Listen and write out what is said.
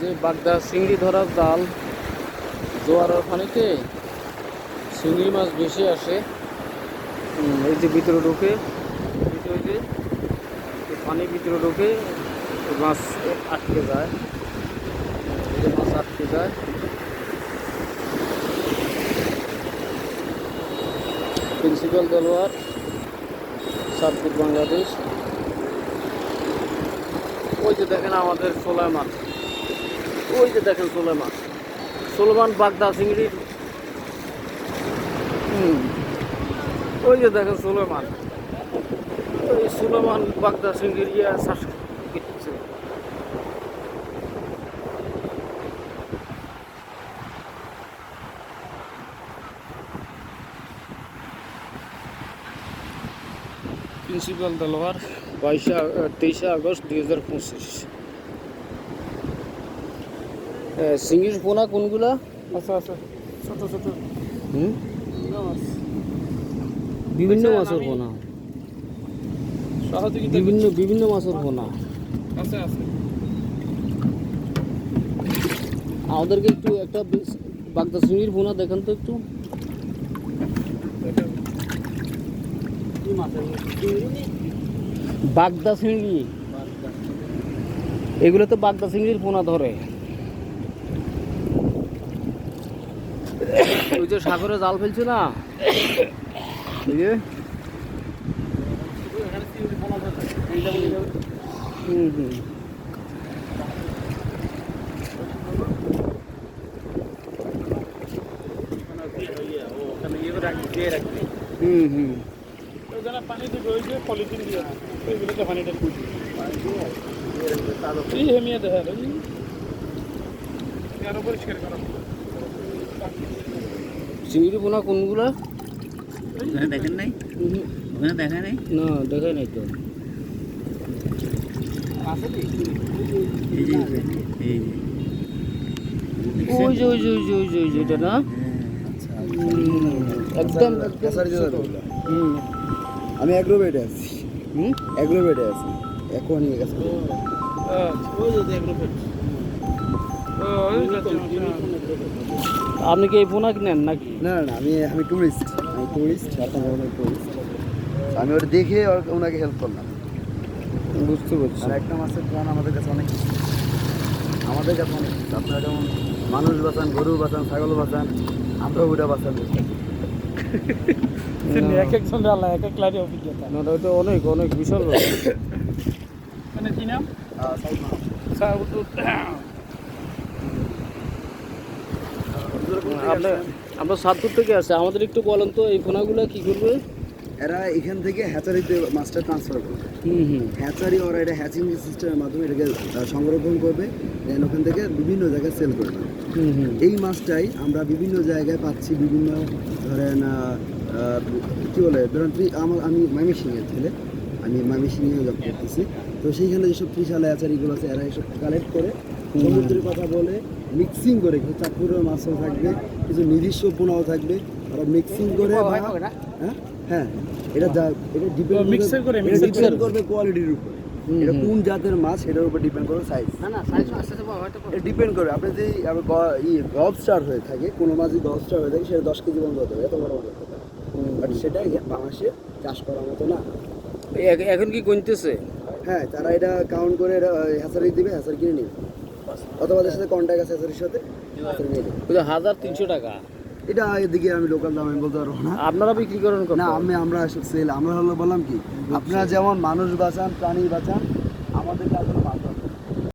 যে বাগদা চিংড়ি ধরার জাল, জোয়ারের পানিতে চিংড়ি মাছ বেশি আসে। এই যে ভিতরে ঢুকে, ভিতরে যে পানি ভিতরে ঢুকে মাছ আটকে যায়। মাছ আটকে যায়। প্রিন্সিপাল দেলোয়ার সাতপুর বাংলাদেশ। ওই যে দেখেন আমাদের সোলা মাছ। ওই যে দেখেন সোলা মাছ সোলমান বাগদা চিংড়ির ওই যে দেখেন সোলেমান। ওই সুলেমান বাগদা চিংড়ির প্রিন্সিপাল দেলোয়ার বাইশে তেইশে আগস্ট দুই হাজার পঁচিশ। সিঙ্গির পোনা কোনগুলা? আচ্ছা আচ্ছা ছোট ছোট। হুম? বিভিন্ন মাছের পোনা। বিভিন্ন বিভিন্ন মাছের পোনা। আছে আছে। আমাদেরকে একটু একটা বাগদা চিংড়ির পোনা দেখান তো একটু। বাগদা চিংড়ি এগুলো তো বাগদা চিংড়ির পোনা ধরে। ওই যে সাগরে জাল ফেলছে না? এই যে। হুম হুম। হুম হুম। পানি দিবে ওই যে পলিথিন দিয়ে। ওইগুলোতে পানিটা এই হেমিয়ে দেখা আরও পরিষ্কার করা। চিংড়ি পোনা কোনগুলা? ওখানে দেখেন নাই? ওখানে দেখা নাই? না দেখাই নাই তো। ওই যে ওই যে ওই যে ওই যে ওই যে এটা না? একদম যাবে ওগুলা। হুম। আমি অ্যাগ্রোভেটে আছি। হুম? অ্যাগ্রোভেটে আছি। এখন নিয়ে গেছে ওই যে যে আপনি কি এই পোনা কিনেন নাকি? না না আমি আমি টুরিস্ট আমি টুরিস্ট আপনার টুরিস্ট আমি ওটা দেখে ওর- ওনাকে হেল্প করলাম। বুঝতে পারছি। আর একটা মাছের প্রাণ আমাদের কাছে অনেক আমাদের কাছে অনেক আপনারা যেমন মানুষ বাঁচান গরু বাঁচান ছাগল বাঁচান আমরা ওটা বাঁচান। এক একজন আল্লাহ এক এক লাইনে অভিজ্ঞতা। না ওটা তো অনেক অনেক বিশাল মানে কি নাম? আহ, সাইড মাছ। আপনি আমরা সাতপুর থেকে আসছে। আমাদের একটু বলেন তো এই পোনাগুলো কি করবে? এরা এখান থেকে হ্যাচারিতে মাছটা ট্রান্সফার করবে। হুম হুম। হ্যাচারি ওরা এটা হ্যাচিং সিস্টেমের মাধ্যমে এটাকে সংরক্ষণ করবে দেন ওখান থেকে বিভিন্ন জায়গায় সেল করবে। হুম হুম। এই মাছটাই আমরা বিভিন্ন জায়গায় পাচ্ছি বিভিন্ন ধরেন আহ, বলে ধরেন আমার আমি ময়মনসিংহের ছেলে আমি ময়মনসিংহে জব করতেছি তো সেইখানে যেসব ত্রিশাল আচারিগুলো আছে এরা এসব কালেক্ট করে সমুদ্রের কথা বলে মিক্সিং করে কিছু চাকুরের মাছও থাকবে কিছু নিজস্ব পোনাও থাকবে। ওরা মিক্সিং করে হ্যাঁ হ্যাঁ? এটা যা এটা ডিপেন্ড mixer করে, এটা ডিপেন্ড করবে কোয়ালিটির উপর। এটা কোন জাতের মাছ সেটার উপর ডিপেন্ড করবে সাইজ না না সাইজ আস্তে আস্তে ডিপেন্ড করে আপনি যদি গলফ স্টার হয়ে থাকে কোনো মাছ যদি গলফ স্টার হয়ে থাকে সেটা দশ কেজি বন্ধ হতে হবে এত বড় বড় হতে পারে। বাট সেটা এখানে বাংলাদেশে চাষ করার মতো না। এখন কি গুনতেছে হ্যাঁ তারা এটা কাউন্ট করে এটা হ্যাচারি দিবে হ্যাচারি কিনে নিবে। অথবা তাদের সাথে কন্ট্যাক্ট আছে হ্যাচারির সাথে হাজার তিনশো টাকা। এটা এদিকে আমি লোকাল দাম আমি বলতে পারব না। আপনারা বিক্রি করেন না আমি আমরা সেল আমরা হলো বললাম কি আপনারা যেমন মানুষ বাঁচান প্রাণী বাঁচান আমাদের কাছে বাঁচান